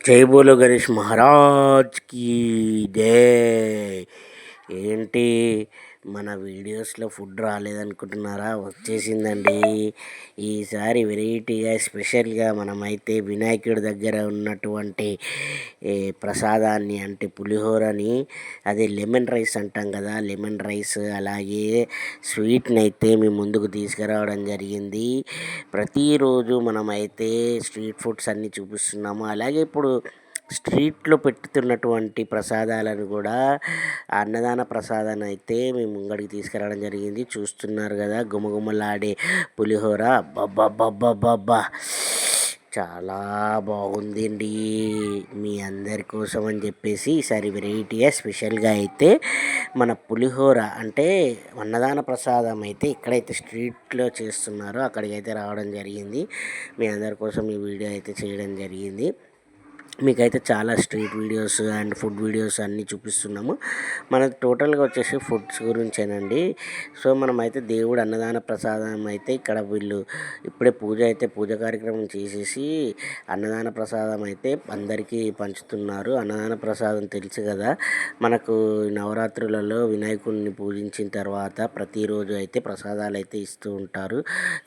జై బోలో గణేష్ మహారాజ్కి డే ఏంటి? మన వీడియోస్లో ఫుడ్ రాలేదనుకుంటున్నారా? వచ్చేసిందండి. ఈసారి వెరైటీగా స్పెషల్గా మనమైతే వినాయకుడి దగ్గర ఉన్నటువంటి ప్రసాదాన్ని అంటే పులిహోరని అదే లెమన్ రైస్ అంటాం కదా లెమన్ రైస్ అలాగే స్వీట్ని అయితే మేము ముందుకు తీసుకురావడం జరిగింది. ప్రతిరోజు మనమైతే స్ట్రీట్ ఫుడ్స్ అన్నీ చూపిస్తున్నాము. అలాగే ఇప్పుడు స్ట్రీట్లో పెట్టుతున్నటువంటి ప్రసాదాలను కూడా అన్నదాన ప్రసాదాన్ని అయితే మేము ముంగడికి తీసుకురావడం జరిగింది. చూస్తున్నారు కదా గుమగుమలాడే పులిహోర. అబ్బబ్బబ్బబ్బబ్బా! చాలా బాగుందండి. మీ అందరి కోసం అని చెప్పేసి ఈసారి వెరైటీగా స్పెషల్గా అయితే మన పులిహోర అంటే అన్నదాన ప్రసాదం అయితే ఎక్కడైతే స్ట్రీట్లో చేస్తున్నారో అక్కడికైతే రావడం జరిగింది. మీ అందరి కోసం ఈ వీడియో అయితే చేయడం జరిగింది. మీకైతే చాలా street videos and food videos అన్నీ చూపిస్తున్నాము. మన టోటల్గా వచ్చేసి ఫుడ్స్ గురించేనండి. సో మనమైతే దేవుడు అన్నదాన ప్రసాదం అయితే ఇక్కడ వీళ్ళు ఇప్పుడే పూజ అయితే పూజ కార్యక్రమం చేసేసి అన్నదాన ప్రసాదం అయితే అందరికీ పంచుతున్నారు. అన్నదాన ప్రసాదం తెలుసు కదా మనకు నవరాత్రులలో వినాయకుడిని పూజించిన తర్వాత ప్రతిరోజు అయితే ప్రసాదాలు అయితే ఇస్తూ ఉంటారు.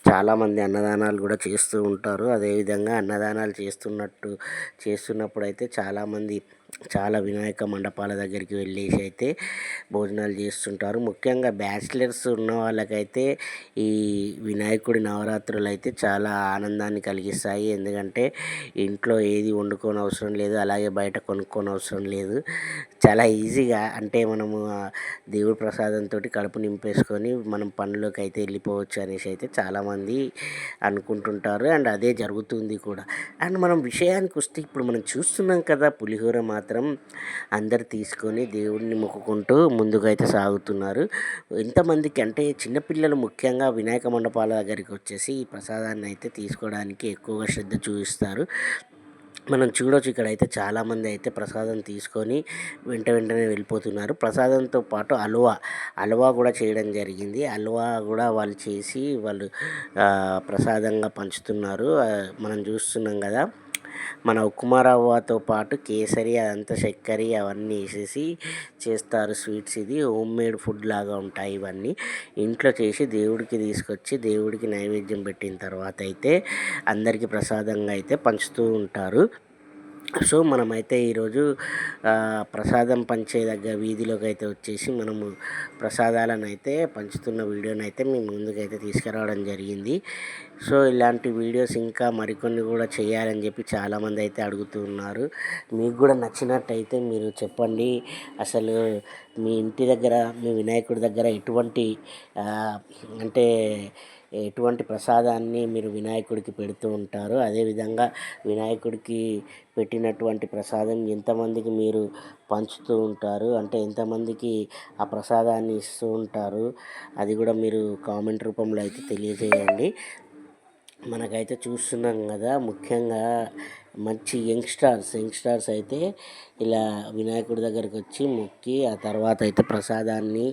చాలామంది అన్నదానాలు కూడా చేస్తూ ఉంటారు. అదేవిధంగా అన్నదానాలు చేస్తున్నట్టు చేస్తున్న ఉన్నప్పుడు అయితే చాలామంది చాలా వినాయక మండపాల దగ్గరికి వెళ్ళేసి అయితే భోజనాలు చేస్తుంటారు. ముఖ్యంగా బ్యాచిలర్స్ ఉన్న వాళ్ళకైతే ఈ వినాయకుడి నవరాత్రులు అయితే చాలా ఆనందాన్ని కలిగిస్తాయి. ఎందుకంటే ఇంట్లో ఏది వండుకోని అవసరం లేదు అలాగే బయట కొనుక్కోని అవసరం లేదు. చాలా ఈజీగా అంటే మనము దేవుడి ప్రసాదంతో కడుపు నింపేసుకొని మనం పనులోకి అయితే వెళ్ళిపోవచ్చు అనేసి అయితే చాలామంది అనుకుంటుంటారు. అండ్ అదే జరుగుతుంది కూడా. అండ్ మనం విషయానికి వస్తే ఇప్పుడు మనం చూస్తున్నాం కదా పులిహోర మాత్రం అందరు తీసుకొని దేవుడిని మొక్కుకుంటూ ముందుకు అయితే సాగుతున్నారు. ఎంతమందికి అంటే చిన్నపిల్లలు ముఖ్యంగా వినాయక మండపాల దగ్గరికి వచ్చేసి ఈ ప్రసాదాన్ని అయితే తీసుకోవడానికి ఎక్కువగా శ్రద్ధ చూపిస్తారు. మనం చూడవచ్చు ఇక్కడ అయితే చాలామంది అయితే ప్రసాదం తీసుకొని వెంట వెంటనే వెళ్ళిపోతున్నారు. ప్రసాదంతో పాటు హల్వా హల్వా కూడా చేయడం జరిగింది. హల్వా కూడా వాళ్ళు చేసి వాళ్ళు ప్రసాదంగా పంచుతున్నారు. మనం చూస్తున్నాం కదా. మన ఉప్మారవ్వతో పాటు కేసరి అదంతా చక్కెర అవన్నీ వేసేసి చేస్తారు స్వీట్స్ ఇది. హోమ్ మేడ్ ఫుడ్ లాగా ఉంటాయి ఇవన్నీ. ఇంట్లో చేసి దేవుడికి తీసుకొచ్చి దేవుడికి నైవేద్యం పెట్టిన తర్వాత అయితే అందరికీ ప్రసాదంగా అయితే పంచుతూ ఉంటారు. సో మనమైతే ఈరోజు ప్రసాదం పంచే దగ్గర వీధిలోకి అయితే వచ్చేసి మనము ప్రసాదాలను అయితే పంచుతున్న వీడియోని అయితే మేము ముందుకైతే తీసుకురావడం జరిగింది. సో ఇలాంటి వీడియోస్ ఇంకా మరికొన్ని కూడా చేయాలని చెప్పి చాలామంది అయితే అడుగుతూ ఉన్నారు మీకు కూడా నచ్చినట్టయితే మీరు చెప్పండి. అసలు మీ ఇంటి దగ్గర మీ వినాయకుడి దగ్గర ఎటువంటి అంటే ఎటువంటి ప్రసాదాన్ని మీరు వినాయకుడికి పెడుతూ ఉంటారు? అదేవిధంగా వినాయకుడికి పెట్టినటువంటి ప్రసాదం ఎంతమందికి మీరు పంచుతూ ఉంటారు? అంటే ఎంతమందికి ఆ ప్రసాదాన్ని ఇస్తూ ఉంటారు? అది కూడా మీరు కామెంట్ రూపంలో అయితే తెలియజేయండి. మనకైతే చూస్తున్నాం కదా ముఖ్యంగా మంచి యంగ్స్టర్స్ యంగ్స్టర్స్ అయితే ఇలా వినాయకుడి దగ్గరికి వచ్చి మొక్కి ఆ తర్వాత అయితే ప్రసాదాన్ని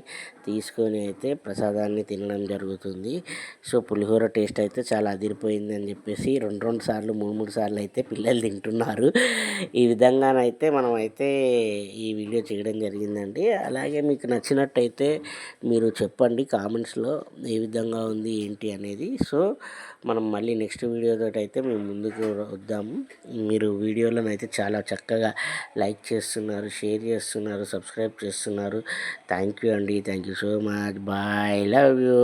తీసుకొని అయితే ప్రసాదాన్ని తినడం జరుగుతుంది. సో పులిహోర టేస్ట్ అయితే చాలా అదిరిపోయింది అని చెప్పేసి రెండు రెండు సార్లు మూడు మూడు సార్లు అయితే పిల్లలు తింటున్నారు. ఈ విధంగానైతే మనం అయితే ఈ వీడియో చేయడం జరిగిందండి. అలాగే మీకు నచ్చినట్టయితే మీరు చెప్పండి కామెంట్స్లో ఏ విధంగా ఉంది ఏంటి అనేది. సో మనం మళ్ళీ నెక్స్ట్ వీడియోతో అయితే మేము ముందుకు వద్దాము. మీరు వీడియోలను అయితే చాలా చక్కగా లైక్ చేస్తున్నారు షేర్ చేస్తున్నారు సబ్స్క్రైబ్ చేస్తున్నారు. థ్యాంక్ యూ అండి. Thank you so much. Bye. Love you.